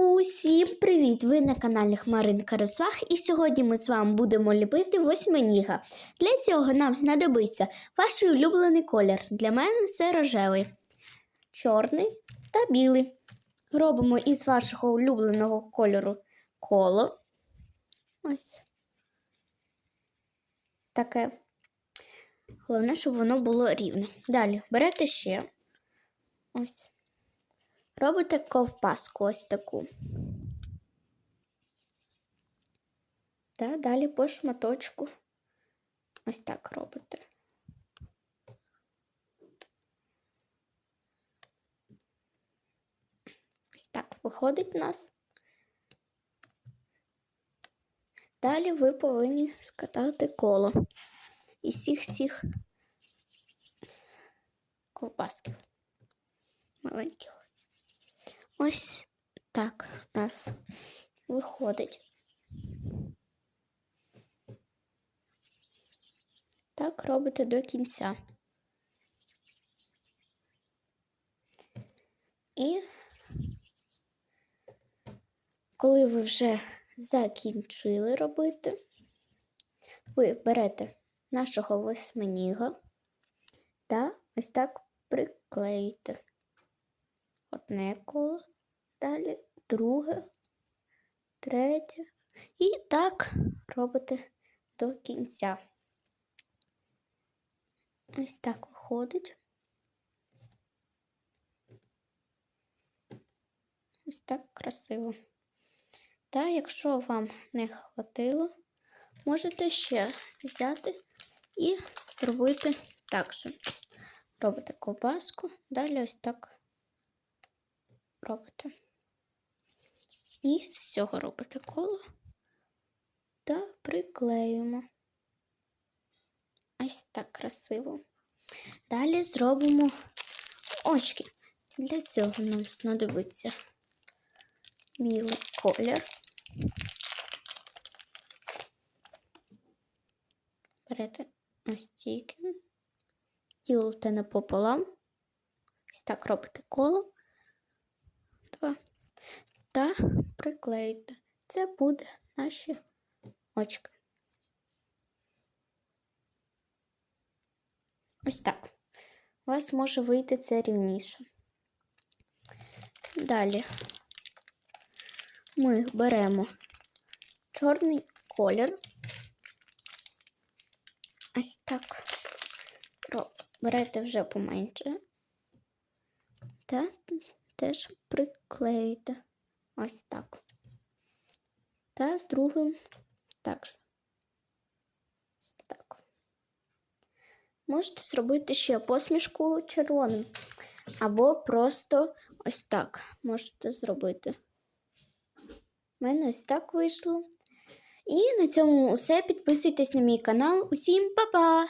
Усім привіт! Ви на каналі Хмаринка Розваг і сьогодні ми з вами будемо ліпити восьминіга. Для цього нам знадобиться ваш улюблений колір. Для мене це рожевий, чорний та білий. Робимо із вашого улюбленого кольору коло. Ось таке. Головне, щоб воно було рівне. Далі берете ще ось. Робите ковпаску ось таку. Та далі по шматочку ось так робите. Ось так виходить у нас. Далі ви повинні скатати коло із всіх всіх ковбасків маленьких. Ось так у нас виходить. Так робите до кінця. І коли ви вже закінчили робити, ви берете нашого восьминіга та ось так приклеїте одне коло, далі друге, третє. І так робите до кінця. Ось так виходить. Ось так красиво. Та якщо вам не хватило, можете ще взяти і зробити так же. Робите ковбаску, далі ось так робите. І з цього робите коло та приклеюємо. Ось так красиво. Далі зробимо очки. Для цього нам знадобиться білий колір. Берете ось стільки, ділите напополам. Ось так робите коло. Два. Та приклеїте. Це буде наші очки. Ось так. У вас може вийти це рівніше. Далі ми беремо чорний колір. Ось так. Берете вже поменше. Та теж приклеїте. Ось так. Та з другим. Ось так. Можете зробити ще посмішку червоним. Або просто ось так можете зробити. У мене ось так вийшло. І на цьому все. Підписуйтесь на мій канал. Усім па-па!